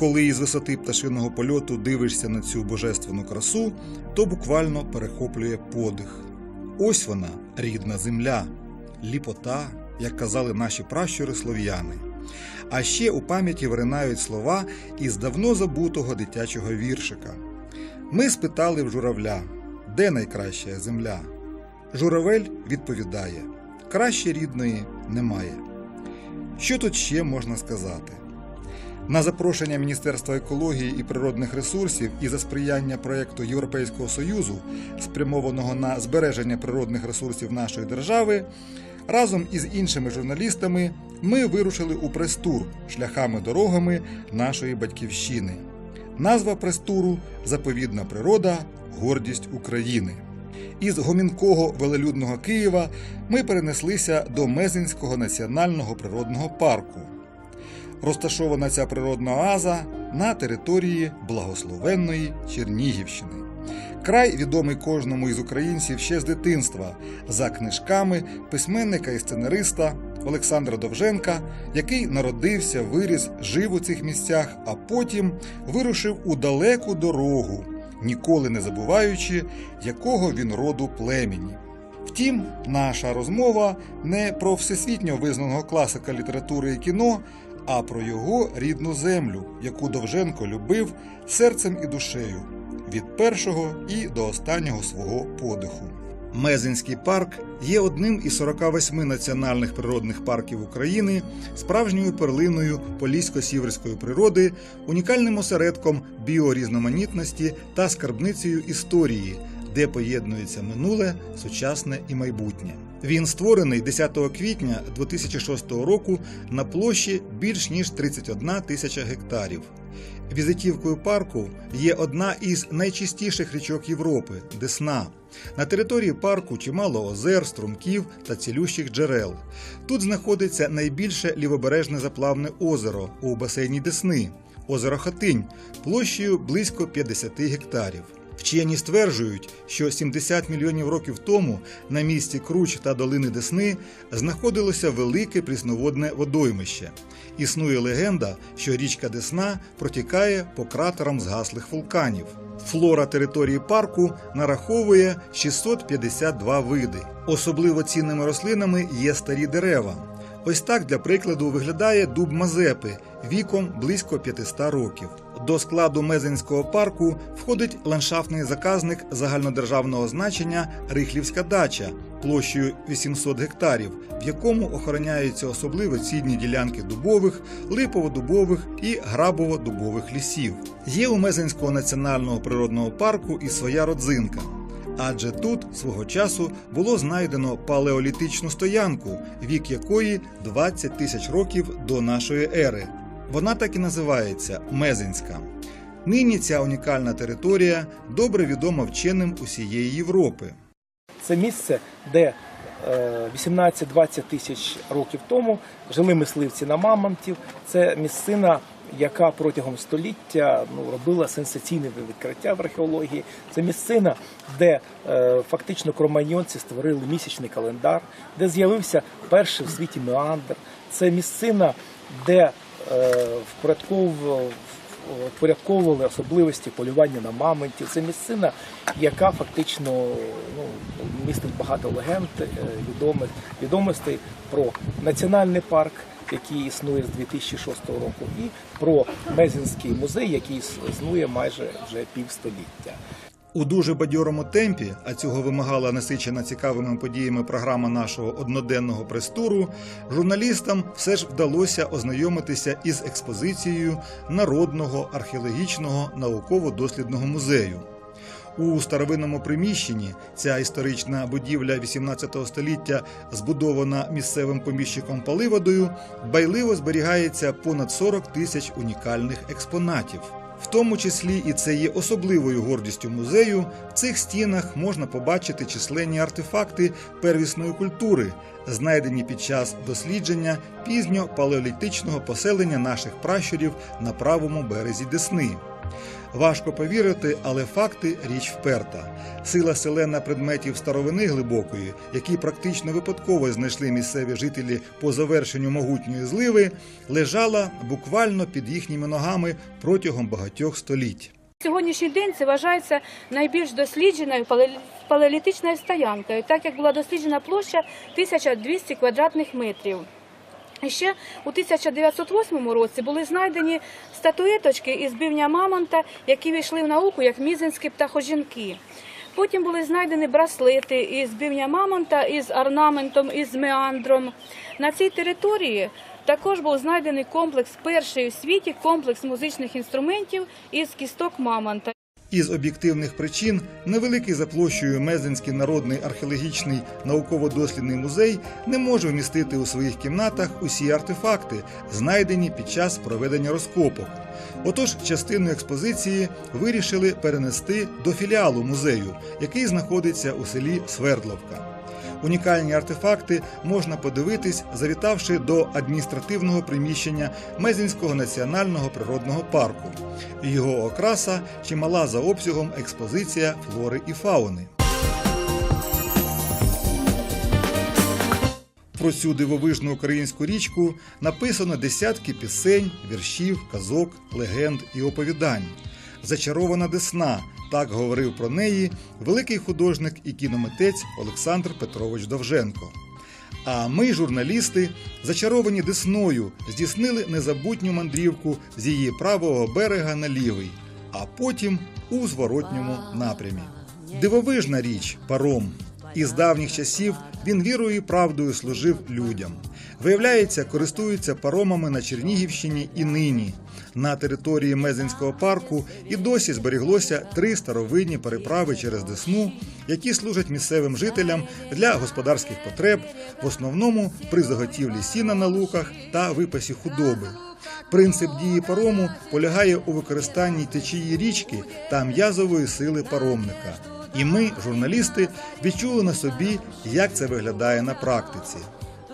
Коли із висоти пташиного польоту дивишся на цю божественну красу, то буквально перехоплює подих. Ось вона, рідна земля, ліпота, як казали наші пращури слов'яни. А ще у пам'яті виринають слова із давно забутого дитячого віршика. Ми спитали в журавля, де найкраща земля. Журавель відповідає: краще рідної немає. Що тут ще можна сказати? На запрошення Міністерства екології і природних ресурсів і за сприяння проєкту Європейського Союзу, спрямованого на збереження природних ресурсів нашої держави, разом із іншими журналістами ми вирушили у прес-тур шляхами дорогами нашої батьківщини. Назва прес-туру Заповідна природа, гордість України. Із гомінкого велелюдного Києва ми перенеслися до Мезенського національного природного парку. Розташована ця природна оаза на території благословенної Чернігівщини. Край відомий кожному із українців ще з дитинства за книжками письменника і сценариста Олександра Довженка, який народився, виріс, жив у цих місцях, а потім вирушив у далеку дорогу, ніколи не забуваючи, якого він роду племені. Втім, наша розмова не про всесвітньо визнаного класика літератури і кіно, а про його рідну землю, яку Довженко любив серцем і душею від першого і до останнього свого подиху. Мезенський парк є одним із 48 національних природних парків України, справжньою перлиною полісько-сіверської природи, унікальним осередком біорізноманітності та скарбницею історії, де поєднується минуле, сучасне і майбутнє. Він створений 10 квітня 2006 року на площі більш ніж 31 тисяча гектарів. Візитівкою парку є одна із найчистіших річок Європи Десна. На території парку чимало озер, струмків та цілющих джерел. Тут знаходиться найбільше лівобережне заплавне озеро у басейні Десни озеро Хатинь площею близько 50 гектарів. Вчені стверджують, що 70 мільйонів років тому на місці Круч та долини Десни знаходилося велике прісноводне водоймище. Існує легенда, що річка Десна протікає по кратерам згаслих вулканів. Флора території парку нараховує 652 види. Особливо цінними рослинами є старі дерева. Ось так для прикладу виглядає дуб Мазепи віком близько 500 років. До складу Мезенського парку входить ландшафтний заказник загальнодержавного значення Рихлівська дача площею 800 гектарів, в якому охороняються особливо цінні ділянки дубових, липово-дубових і грабово-дубових лісів. Є у Мезенського національного природного парку і своя родзинка. Адже тут свого часу було знайдено палеолітичну стоянку, вік якої 20 тисяч років до нашої ери. Вона так і називається Мезенська. Нині ця унікальна територія добре відома вченим усієї Європи. Це місце, де е, 18-20 тисяч років тому жили мисливці на мамонтів. Це місцина, яка протягом століття ну, робила сенсаційне відкриття в археології. Це місцина, де е, фактично кроманьонці створили місячний календар, де з'явився перший в світі меандр. Це місцина, де е, впорядковували особливості полювання на мамонтів. Це місцина, яка фактично ну, містить багато легенд, е, відомих відомостей про національний парк, який існує з 2006 року, і про Мезінський музей, який існує майже вже півстоліття. У дуже бадьорому темпі, а цього вимагала насичена цікавими подіями програма нашого одноденного прес-туру, журналістам все ж вдалося ознайомитися із експозицією Народного археологічного науково-дослідного музею. У старовинному приміщенні ця історична будівля 18 століття, збудована місцевим поміщиком Паливодою, байливо зберігається понад 40 тисяч унікальних експонатів. В тому числі і це є особливою гордістю музею. В цих стінах можна побачити численні артефакти первісної культури, знайдені під час дослідження пізньо палеолітичного поселення наших пращурів на правому березі Десни. Важко повірити, але факти річ вперта. Сила селена предметів старовини глибокої, які практично випадково знайшли місцеві жителі по завершенню могутньої зливи, лежала буквально під їхніми ногами протягом багатьох століть. Сьогоднішній день це вважається найбільш дослідженою пале- палеолітичною стоянкою, так як була досліджена площа 1200 квадратних метрів. Ще у 1908 році були знайдені статуеточки із бивня мамонта, які війшли в науку як мізинські птахожінки. Потім були знайдені браслети із бивня мамонта, із орнаментом, із меандром. На цій території також був знайдений комплекс, перший у світі комплекс музичних інструментів із кісток мамонта. Із об'єктивних причин невеликий за площею Мезенський народний археологічний науково-дослідний музей не може вмістити у своїх кімнатах усі артефакти, знайдені під час проведення розкопок. Отож, частину експозиції вирішили перенести до філіалу музею, який знаходиться у селі Свердловка. Унікальні артефакти можна подивитись, завітавши до адміністративного приміщення Мезінського національного природного парку. Його окраса чимала за обсягом експозиція флори і фауни. Про цю дивовижну українську річку написано десятки пісень, віршів, казок, легенд і оповідань. Зачарована Десна. Так говорив про неї великий художник і кіномитець Олександр Петрович Довженко. А ми, журналісти, зачаровані Десною, здійснили незабутню мандрівку з її правого берега на лівий, а потім у зворотньому напрямі. Дивовижна річ паром. Із давніх часів він вірою і правдою служив людям. Виявляється, користуються паромами на Чернігівщині і нині. На території Мезенського парку і досі зберіглося три старовинні переправи через Десну, які служать місцевим жителям для господарських потреб, в основному при заготівлі сіна на луках та випасі худоби. Принцип дії парому полягає у використанні течії річки та м'язової сили паромника. І ми, журналісти, відчули на собі, як це виглядає на практиці.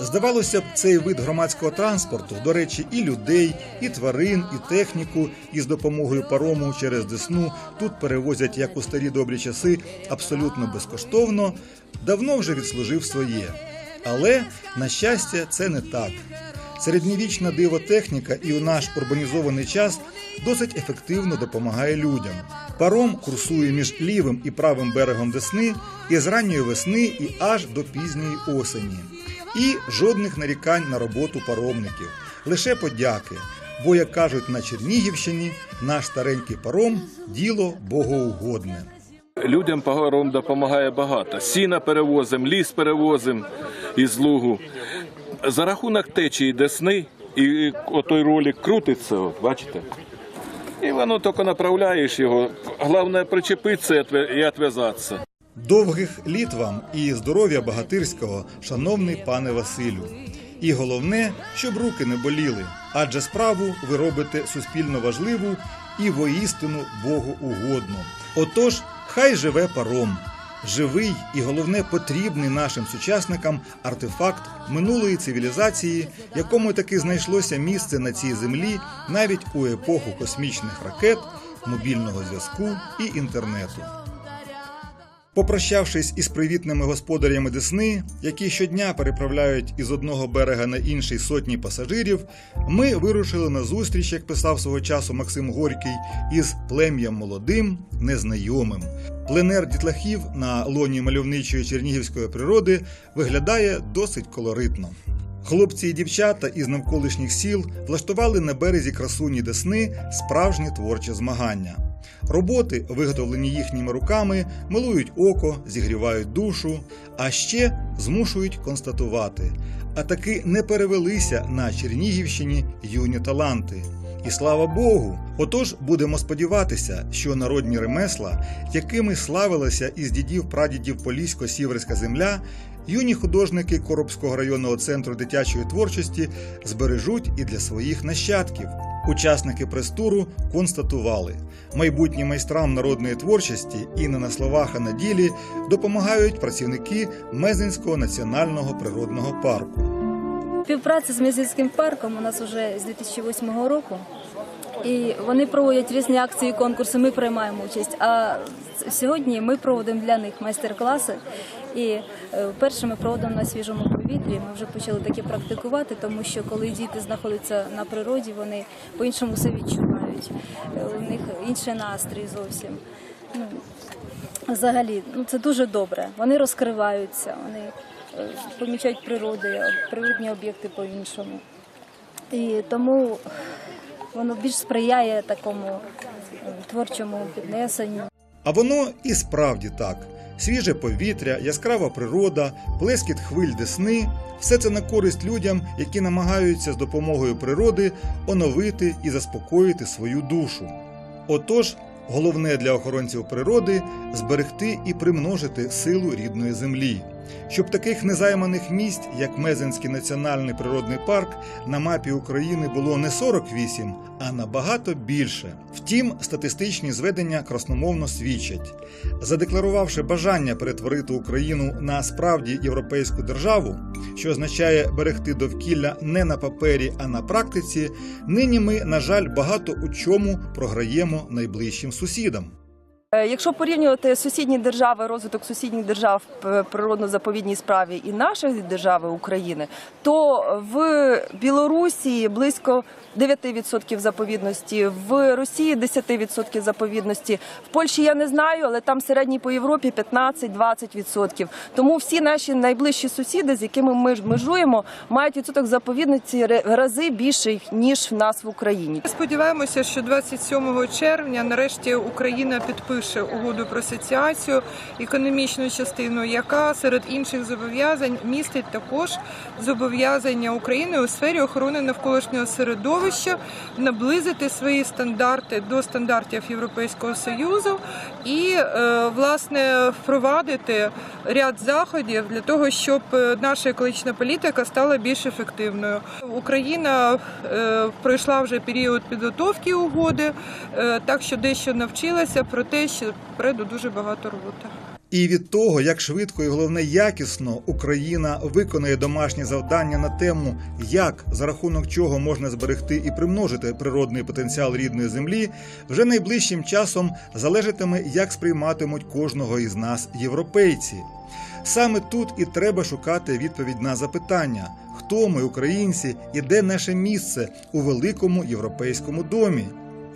Здавалося б, цей вид громадського транспорту, до речі, і людей, і тварин, і техніку із допомогою парому через Десну тут перевозять як у старі добрі часи абсолютно безкоштовно, давно вже відслужив своє. Але, на щастя, це не так. Середньовічна дивотехніка і у наш урбанізований час досить ефективно допомагає людям. Паром курсує між лівим і правим берегом Десни із ранньої весни і аж до пізньої осені. І жодних нарікань на роботу паромників, лише подяки. Бо, як кажуть на Чернігівщині, наш старенький паром діло богоугодне. Людям паром допомагає багато. Сіна перевозимо, ліс перевозимо із лугу. За рахунок течії десни, і отой ролик крутиться, от, бачите? І воно тільки направляєш його. Головне причепитися і відв'язатися. Довгих літ вам і здоров'я багатирського, шановний пане Василю. І головне, щоб руки не боліли, адже справу ви робите суспільно важливу і воістину Богу угодну. Отож, хай живе паром. Живий і головне потрібний нашим сучасникам артефакт минулої цивілізації, якому таки знайшлося місце на цій землі навіть у епоху космічних ракет, мобільного зв'язку і інтернету. Попрощавшись із привітними господарями Десни, які щодня переправляють із одного берега на інший сотні пасажирів, ми вирушили на зустріч, як писав свого часу Максим Горький, із плем'ям молодим, незнайомим. Пленер дітлахів на лоні мальовничої чернігівської природи виглядає досить колоритно. Хлопці і дівчата із навколишніх сіл влаштували на березі красуні Десни справжнє творче змагання. Роботи, виготовлені їхніми руками, милують око, зігрівають душу, а ще змушують констатувати. А таки не перевелися на Чернігівщині юні таланти. І слава Богу! Отож будемо сподіватися, що народні ремесла, якими славилася із дідів прадідів Полісько-Сіверська земля, юні художники Коробського районного центру дитячої творчості збережуть і для своїх нащадків. Учасники прес-туру констатували, майбутнім майстрам народної творчості і не на словах, а на ділі допомагають працівники Мезенського національного природного парку. Співпраця з Мезинським парком у нас вже з 2008 року. І вони проводять різні акції, конкурси. Ми приймаємо участь. А сьогодні ми проводимо для них майстер-класи. І е, вперше ми на свіжому повітрі. Ми вже почали таке практикувати, тому що коли діти знаходяться на природі, вони по-іншому все відчувають. Е, У них інший настрій зовсім. Ну, Взагалі, ну це дуже добре. Вони розкриваються, вони е, помічають природи, природні об'єкти по-іншому. І тому воно більш сприяє такому творчому піднесенню. А воно і справді так. Свіже повітря, яскрава природа, плескіт хвиль десни все це на користь людям, які намагаються з допомогою природи оновити і заспокоїти свою душу. Отож, головне для охоронців природи зберегти і примножити силу рідної землі, щоб таких незайманих місць, як Мезенський національний природний парк, на мапі України було не 48, а набагато більше. Втім, статистичні зведення красномовно свідчать. Задекларувавши бажання перетворити Україну на справді європейську державу, що означає берегти довкілля не на папері, а на практиці, нині ми, на жаль, багато у чому програємо найближчим сусідам. Е, Якщо порівнювати сусідні держави, розвиток сусідніх держав в природно-заповідній справі і нашої держави України, то в Білорусі близько 9% заповідності, в Росії 10% заповідності, в Польщі я не знаю, але там середній по Європі 15-20%. Тому всі наші найближчі сусіди, з якими ми межуємо, мають відсоток заповідності рази більший ніж в нас в Україні. Сподіваємося, що 27 червня нарешті Україна підпише угоду про асоціацію, економічну частину, яка серед інших зобов'язань містить також зобов'язання України у сфері охорони навколишнього середовища, наблизити свої стандарти до стандартів Європейського союзу і е, власне впровадити ряд заходів для того, щоб наша екологічна політика стала більш ефективною. Україна е, пройшла вже період підготовки угоди, е, так що дещо навчилася, проте ще попереду дуже багато роботи. І від того, як швидко і головне якісно Україна виконає домашні завдання на тему, як за рахунок чого можна зберегти і примножити природний потенціал рідної землі, вже найближчим часом залежатиме, як сприйматимуть кожного із нас європейці. Саме тут і треба шукати відповідь на запитання, хто ми, українці, і де наше місце у великому європейському домі.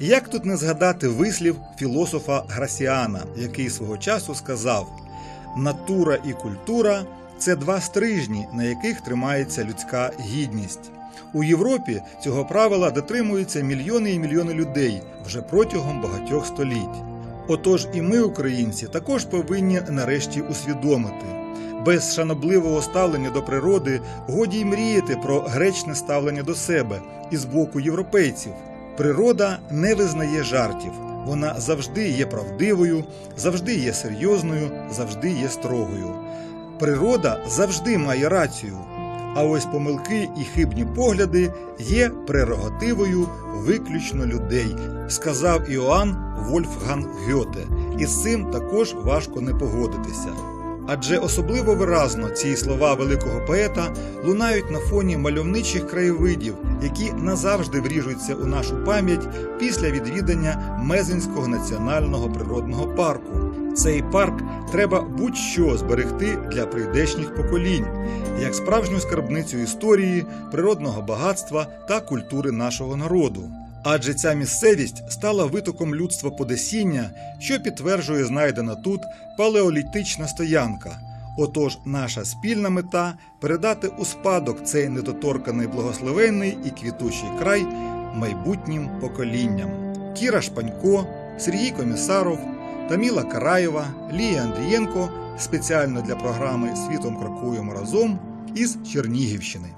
Як тут не згадати вислів філософа Грасіана, який свого часу сказав: натура і культура це два стрижні, на яких тримається людська гідність. У Європі цього правила дотримуються мільйони і мільйони людей вже протягом багатьох століть. Отож, і ми, українці, також повинні нарешті усвідомити. Без шанобливого ставлення до природи годі й мріяти про гречне ставлення до себе і з боку європейців. Природа не визнає жартів. Вона завжди є правдивою, завжди є серйозною, завжди є строгою. Природа завжди має рацію. А ось помилки і хибні погляди є прерогативою виключно людей, сказав Іоанн Вольфган Гьоте. І з цим також важко не погодитися. Адже особливо виразно ці слова великого поета лунають на фоні мальовничих краєвидів, які назавжди вріжуться у нашу пам'ять після відвідання Мезенського національного природного парку. Цей парк треба будь-що зберегти для прийдешніх поколінь, як справжню скарбницю історії, природного багатства та культури нашого народу. Адже ця місцевість стала витоком людства Подесіння, що підтверджує знайдена тут палеолітична стоянка. Отож, наша спільна мета передати у спадок цей недоторканий благословенний і квітучий край майбутнім поколінням. Кіра Шпанько, Сергій Комісаров, Таміла Караєва, Лія Андрієнко спеціально для програми Світом крокуємо разом із Чернігівщини.